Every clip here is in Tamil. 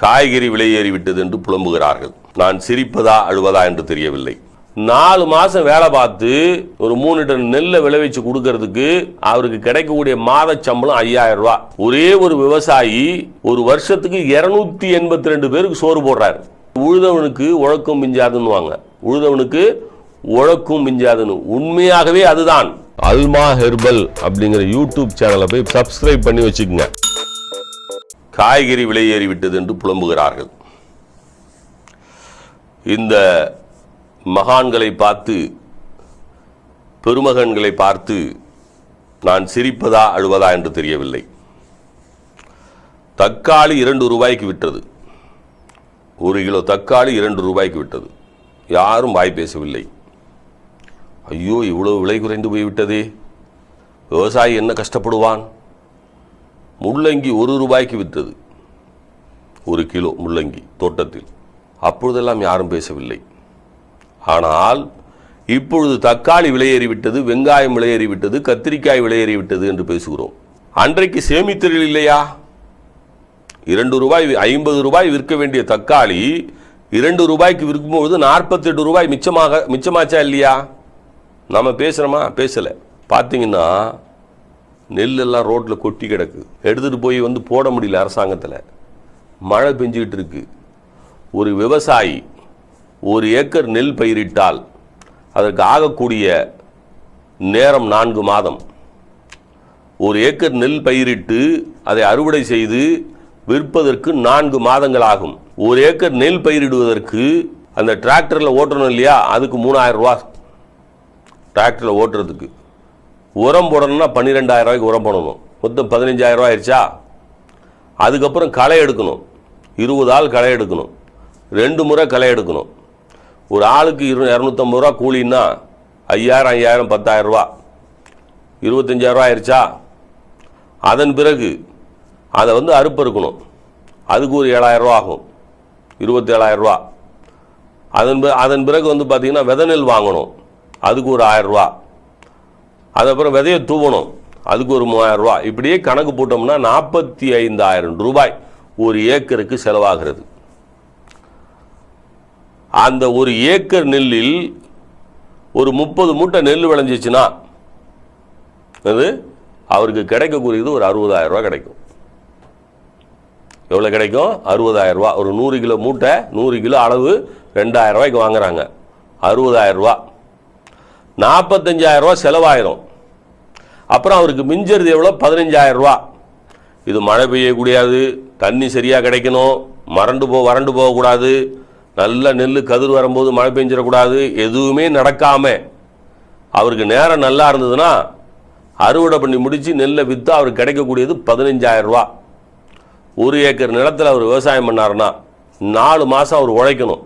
காய்கறி விலையேறிவிட்டது என்று புலம்புகிறார்கள். நான் சிரிப்பதா அழுவதா என்று தெரியவில்லை. நாலு மாதம் வேலை பார்த்து ஒரு மூணு டன் நெல்லை விளைவிச்சு கொடுக்கறதுக்கு அவருக்கு கிடைக்கக்கூடிய மாத சம்பளம் ஐயாயிரம் ரூபா. ஒரே ஒரு விவசாயி ஒரு வருஷத்துக்கு இருநூத்தி எண்பத்தி ரெண்டு பேருக்கு சோறு போடுறாரு. உழுதவனுக்கு உழக்கும் மிஞ்சாதுன்னுவாங்க. உழுதவனுக்கு உழக்கும் மிஞ்சாதுன்னு. உண்மையாகவே அதுதான். அல்மா ஹெர்பல் அப்படிங்கிற யூடியூப் சேனலை போய் சப்ஸ்கிரைப் பண்ணி வச்சுக்கோங்க. காய்கறி விலையேறி விட்டது என்று புலம்புகிறார்கள். இந்த மகான்களை பார்த்து பெருமகன்களை பார்த்து நான் சிரிப்பதா அழுவதா என்று தெரியவில்லை. தக்காளி இரண்டு ரூபாய்க்கு விட்டது ஒரு கிலோ தக்காளி இரண்டு ரூபாய்க்கு விட்டது யாரும் வாய் பேசவில்லை. ஐயோ இவ்வளவு விலை குறைந்து போய்விட்டதே. விவசாயி என்ன கஷ்டப்படுவான்? முள்ளங்கி ஒரு ரூபாய்க்கு விற்றது ஒரு கிலோ முள்ளங்கி தோட்டத்தில். அப்பொழுதெல்லாம் யாரும் பேசவில்லை. ஆனால் இப்பொழுது தக்காளி விலையேறிவிட்டது வெங்காயம் விலையேறிவிட்டது கத்திரிக்காய் விலையேறிவிட்டது என்று பேசுகிறோம். அன்றைக்கு சேமித்தல் இல்லையா? இரண்டு ரூபாய் ஐம்பது ரூபாய் விற்க வேண்டிய தக்காளி இரண்டு ரூபாய்க்கு விற்கும்பொழுது நாற்பத்தெட்டு ரூபாய் மிச்சமாக மிச்சமாச்சா இல்லையா? நம்ம பேசுகிறோமா பேசலை. பார்த்தீங்கன்னா நெல் எல்லாம் ரோட்டில் கொட்டி கிடக்கு. எடுத்துகிட்டு போய் வந்து போட முடியல அரசாங்கத்தில். மழை பெஞ்சிக்கிட்டு இருக்கு. ஒரு விவசாயி ஒரு ஏக்கர் நெல் பயிரிட்டால் அதற்கு ஆகக்கூடிய நேரம் நான்கு மாதம். ஒரு ஏக்கர் நெல் பயிரிட்டு அதை அறுவடை செய்து விற்பதற்கு நான்கு மாதங்கள் ஆகும். ஒரு ஏக்கர் நெல் பயிரிடுவதற்கு அந்த டிராக்டரில் ஓட்டணும் இல்லையா? அதுக்கு மூணாயிரம் ரூபா. டிராக்டரில் ஓட்டுறதுக்கு. உரம் போடணும்னா பன்னிரெண்டாயிரம் ரூபாய்க்கு உரம் போடணும். மொத்தம் பதினஞ்சாயிரம் ரூபாய் ஆயிடுச்சா? அதுக்கப்புறம் களை எடுக்கணும். இருபது ஆள் களை எடுக்கணும். ரெண்டு முறை களை எடுக்கணும். ஒரு ஆளுக்கு இரு இரநூத்தம்பது ரூபா கூலின்னா ஐயாயிரம் ஐயாயிரம் பத்தாயிரம் ரூபா. இருபத்தஞ்சாயிரம் ரூபா ஆயிடுச்சா? அதன் பிறகு அதை வந்து அறுப்பறுக்கணும் அதுக்கு ஒரு ஏழாயிரம் ரூபா ஆகும். இருபத்தி ரூபா. அதன் அதன் பிறகு வந்து பார்த்திங்கன்னா விதை நெல் வாங்கணும். அதுக்கு ஒரு ஆயிரம் ரூபா. அதுக்கப்புறம் விதையை தூவணும். அதுக்கு ஒரு மூவாயிரம் ரூபா இப்படியே கணக்கு போட்டோம்னா நாற்பத்தி ஐந்தாயிரம் ரூபாய் ஒரு ஏக்கருக்கு செலவாகிறது. அந்த ஒரு ஏக்கர் நெல்லில் ஒரு முப்பது மூட்டை நெல் விளைஞ்சிச்சுன்னா அது அவருக்கு கிடைக்கக்கூடியது ஒரு அறுபதாயிரம் ரூபாய் கிடைக்கும். எவ்வளோ கிடைக்கும்? அறுபதாயிரம் ரூபா ஒரு நூறு கிலோ மூட்டை நூறு கிலோ அளவு ரெண்டாயிரம் ரூபாய்க்கு வாங்குறாங்க. அறுபதாயிரம் ரூபா நாற்பத்தஞ்சாயிரம் ரூபா செலவாயிரும். அப்புறம் அவருக்கு மிஞ்சறது எவ்வளோ பதினஞ்சாயிரம் ரூபா. இது மழை பெய்யக்கூடாது தண்ணி சரியாக கிடைக்கணும் மறண்டு போ வறண்டு போகக்கூடாது நல்ல நெல் கதிர் வரும்போது மழை பெஞ்சிடக்கூடாது எதுவுமே நடக்காமல் அவருக்கு நேரம் நல்லா இருந்ததுன்னா அறுவடை பண்ணி முடித்து நெல்லை விற்று அவருக்கு கிடைக்கக்கூடியது பதினஞ்சாயிரம் ரூபா. ஒரு ஏக்கர் நிலத்தில் அவர் விவசாயம் பண்ணாருன்னா நாலு மாதம் அவர் உழைக்கணும்.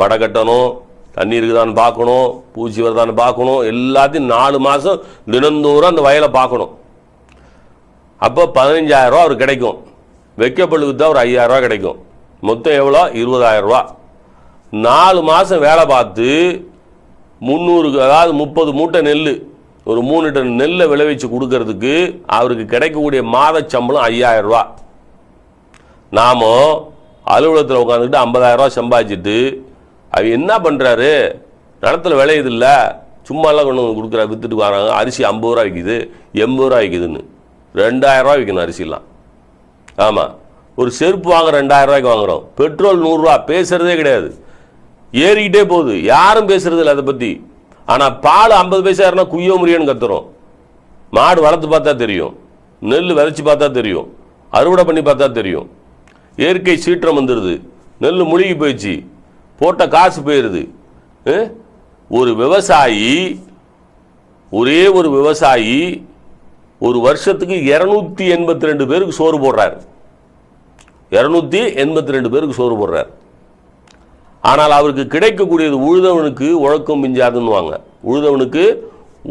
மடை கட்டணும் தண்ணி இருக்குதான்னு பார்க்கணும் பூச்சி வருதான்னு பார்க்கணும் எல்லாத்தையும் நாலு மாதம் தினந்தோறும் அந்த வயலை பார்க்கணும். அப்போ பதினஞ்சாயிரம் ரூபா அவருக்கு கிடைக்கும். வைக்கப்பள்ளு தான் ஒரு ஐயாயிரம் ரூபா கிடைக்கும். மொத்தம் எவ்வளோ? இருபதாயிரம் ரூபா நாலு மாதம் வேலை பார்த்து முந்நூறு அதாவது முப்பது மூட்டை நெல் ஒரு மூணு டன் நெல்லை விளைவிச்சு கொடுக்கறதுக்கு அவருக்கு கிடைக்கக்கூடிய மாத சம்பளம் ஐயாயிரம் ரூபா நாம அலுவலகத்தில் உட்காந்துக்கிட்டு ஐம்பதாயிரம் ரூபா சம்பாதிச்சிட்டு அவர் என்ன பண்ணுறாரு நிலத்துல விளையுது இல்லை சும்மாலாம் கொண்டு வந்து கொடுக்குறா விற்றுட்டு வராங்க அரிசி ஐம்பது ரூபா விற்கிது எண்பது ரூபா விற்கிதுன்னு ரெண்டாயிரம் ரூபா விற்கணும் அரிசிலாம். ஆமாம் ஒரு செருப்பு வாங்க ரெண்டாயிரம் ரூபாய்க்கு வாங்குறோம். பெட்ரோல் நூறுரூவா பேசுகிறதே கிடையாது. ஏறிக்கிட்டே போகுது. யாரும் பேசுறது இல்லை அதை பற்றி ஆனால் பால் ஐம்பது பைசா ஏறினா குய்யோ முறியன்னு கத்துறோம். மாடு வளர்த்து பார்த்தா தெரியும். நெல் விதைச்சி பார்த்தா தெரியும். அறுவடை பண்ணி பார்த்தா தெரியும். இயற்கை சீற்றம் வந்துடுது நெல் முழுகி போயிடுச்சு. போட்ட காசு போயிடுது ஒரு விவசாயி ஒரே ஒரு விவசாயி ஒரு வருஷத்துக்கு இரநூத்தி எண்பத்தி ரெண்டு பேருக்கு சோறு போடுறாரு. இரநூத்தி எண்பத்தி ரெண்டு பேருக்கு சோறு போடுறார். ஆனால் அவருக்கு கிடைக்கக்கூடியது உழுதவனுக்கு உழக்கும் மிஞ்சாதுன்னுவாங்க. உழுதவனுக்கு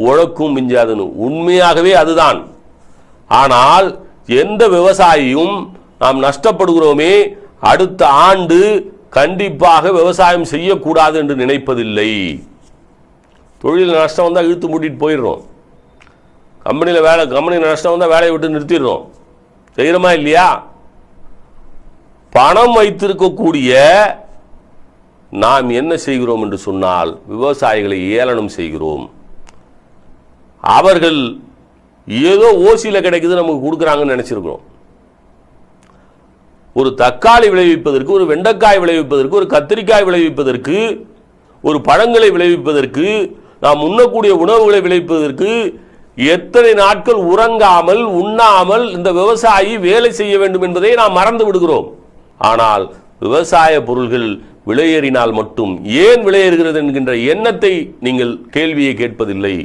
உழக்கும் மிஞ்சாதுன்னு. உண்மையாகவே அதுதான். ஆனால் எந்த விவசாயியும் நாம் நஷ்டப்படுகிறோமே அடுத்த ஆண்டு கண்டிப்பாக விவசாயம் செய்யக்கூடாது என்று நினைப்பதில்லை. தொழில் நஷ்டம் வந்தால் இழுத்து மூட்டிட்டு போயிடுறோம். கம்பெனியில் வேலை கம்பெனியில் நஷ்டம் வந்தால் வேலையை விட்டு நிறுத்திடுறோம். செய்கிறோமா இல்லையா? பணம் வைத்திருக்கக்கூடிய நாம் என்ன செய்கிறோம் என்று சொன்னால் விவசாயிகளை ஏளனம் செய்கிறோம். அவர்கள் ஏதோ ஓசியில் கிடைக்குது நமக்கு கொடுக்குறாங்கன்னு நினச்சிருக்கிறோம். ஒரு தக்காளி விளைவிப்பதற்கு ஒரு வெண்டைக்காய் விளைவிப்பதற்கு ஒரு கத்திரிக்காய் விளைவிப்பதற்கு ஒரு பழங்களை விளைவிப்பதற்கு நாம் உண்ணக்கூடிய உணவுகளை விளைவிப்பதற்கு எத்தனை நாட்கள் உறங்காமல் உண்ணாமல் இந்த விவசாயி வேலை செய்ய வேண்டும் என்பதை நாம் மறந்து விடுகிறோம். ஆனால் விவசாய பொருள்கள் விலையேறினால் மட்டும் ஏன் விலையேறுகிறது என்கின்ற எண்ணத்தை நீங்கள் கேள்வியை கேட்பதில்லை.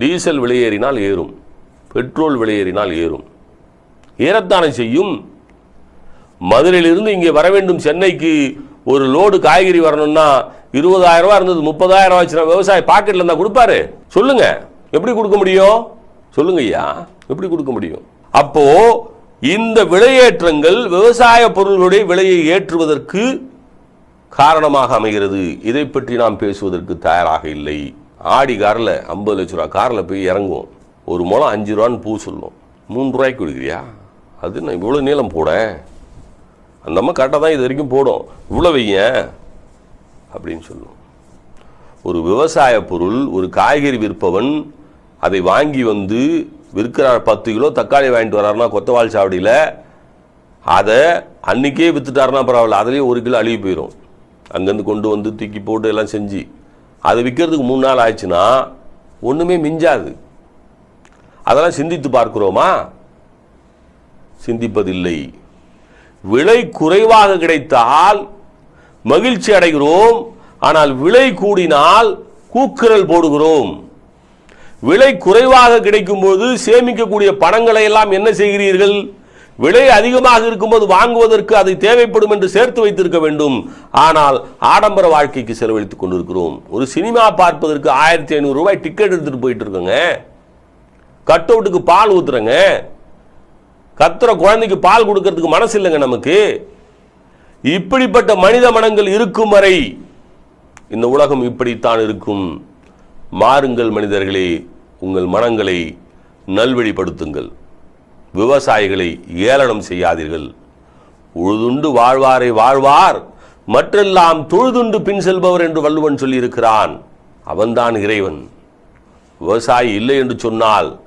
டீசல் விலையேறினால் ஏறும் பெட்ரோல் விலையேறினால் ஏறும். ஏறத்தானே செய்யும். மதுரையிலிருந்து இங்கே வர வேண்டும் சென்னைக்கு ஒரு லோடு காய்கறி வரணும்னா இருபதாயிரம் ரூபா இருந்தது முப்பதாயிரம் ரூபா வச்சுனா விவசாயி பாக்கெட்ல இருந்தா கொடுப்பாரு. சொல்லுங்க. எப்படி கொடுக்க முடியும்? சொல்லுங்க ஐயா. எப்படி கொடுக்க முடியும்? அப்போ இந்த விலையேற்றங்கள் விவசாய பொருள்களுடைய விலையை ஏற்றுவதற்கு காரணமாக அமைகிறது. இதை பற்றி நாம் பேசுவதற்கு தயாராக இல்லை. ஆடி காரில் ஐம்பது லட்ச ரூபா காரில் போய் இறங்குவோம். ஒரு முளம் அஞ்சு ரூபான்னு பூ சொல்லும். மூன்று ரூபாய்க்கு கொடுக்குறியா? அது நான் இவ்வளோ நீளம் போடேன் அந்த அம்மா கரெக்டாக தான் இது வரைக்கும் போடும். இவ்வளோ வைங்க. அப்படின்னு சொல்லும். ஒரு விவசாய பொருள் ஒரு காய்கறி விற்பவன் அதை வாங்கி வந்து விற்கிறார் பத்து கிலோ தக்காளி வாங்கிட்டு வர்றாருன்னா கொத்தவால் சாவடியில் அதை அன்றைக்கே விற்றுட்டாருனா பரவாயில்ல. அதுலேயே ஒரு கிலோ அழுகி போயிடும் அங்கேருந்து கொண்டு வந்து தூக்கி போட்டு எல்லாம் செஞ்சு அதை விற்கிறதுக்கு மூணு நாள் ஆச்சுன்னா ஒன்றுமே மிஞ்சாது. அதெல்லாம் சிந்தித்து பார்க்கிறோமா? சிந்திப்பதில்லை. விலை குறைவாக கிடைத்தால் மகிழ்ச்சி அடைகிறோம். ஆனால் விலை கூடினால் கூக்குரல் போடுகிறோம். விலை குறைவாக கிடைக்கும்போது சேமிக்கக்கூடிய பணங்களை எல்லாம் என்ன செய்கிறீர்கள்? விலை அதிகமாக இருக்கும்போது வாங்குவதற்கு அது தேவைப்படும் என்று சேர்த்து வைத்திருக்க வேண்டும். ஆனால் ஆடம்பர வாழ்க்கைக்கு செலவழித்துக் கொண்டிருக்கிறோம். ஒரு சினிமா பார்ப்பதற்கு ஆயிரத்தி ஐநூறு ரூபாய் டிக்கெட் எடுத்துட்டு போயிட்டு இருக்கோங்க. கட் அவுட்டுக்கு பால் ஊத்துறங்க. கத்துற குழந்தைக்கு பால் கொடுக்கறதுக்கு மனசு இல்லைங்க நமக்கு. இப்படிப்பட்ட மனித மனங்கள் இருக்கும் வரை இந்த உலகம் இப்படித்தான் இருக்கும். மாறுங்கள் மனிதர்களே உங்கள் மனங்களை நல்வழிப்படுத்துங்கள். விவசாயிகளை ஏளனம் செய்யாதீர்கள். உழுதுண்டு வாழ்வாரை வாழ்வார் மற்றெல்லாம் தொழுதுண்டு பின் செல்பவர் என்று வள்ளுவன் சொல்லியிருக்கிறான். அவன்தான் இறைவன். விவசாயி இல்லை என்று சொன்னால்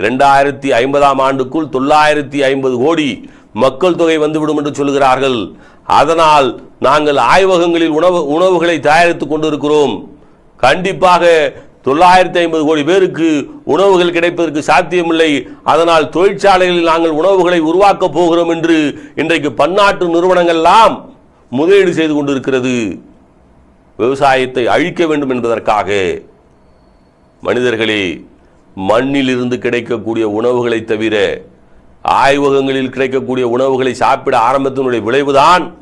இரண்டாயிரத்தி ஐம்பதாம் ஆண்டுக்குள் தொள்ளாயிரத்தி ஐம்பது கோடி மக்கள் தொகை வந்துவிடும் என்று சொல்கிறார்கள் அதனால் நாங்கள் ஆய்வகங்களில் உணவு உணவுகளை தயாரித்துக் கொண்டிருக்கிறோம். கண்டிப்பாக தொள்ளாயிரத்தி ஐம்பது கோடி பேருக்கு உணவுகள் கிடைப்பதற்கு சாத்தியமில்லை. அதனால் தொழிற்சாலைகளில் நாங்கள் உணவுகளை உருவாக்கப் போகிறோம் என்று இன்றைக்கு பன்னாட்டு நிறுவனங்கள்லாம் முதலீடு செய்து கொண்டிருக்கிறது. விவசாயத்தை அழிக்க வேண்டும் என்பதற்காக. மனிதர்களே மண்ணிலிருந்து கிடைக்கக்கூடிய உணவுகளை தவிர ஆய்வகங்களில் கிடைக்கக்கூடிய உணவுகளை சாப்பிட ஆரம்பத்தினுடைய விளைவுதான்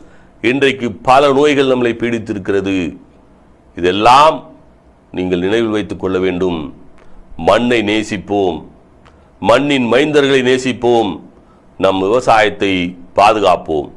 இன்றைக்கு பல நோய்கள் நம்மளை பீடித்திருக்கிறது. இதெல்லாம் நீங்கள் நினைவில் வைத்துக் கொள்ள வேண்டும். மண்ணை நேசிப்போம். மண்ணின் மைந்தர்களை நேசிப்போம். நம் விவசாயத்தை பாதுகாப்போம்.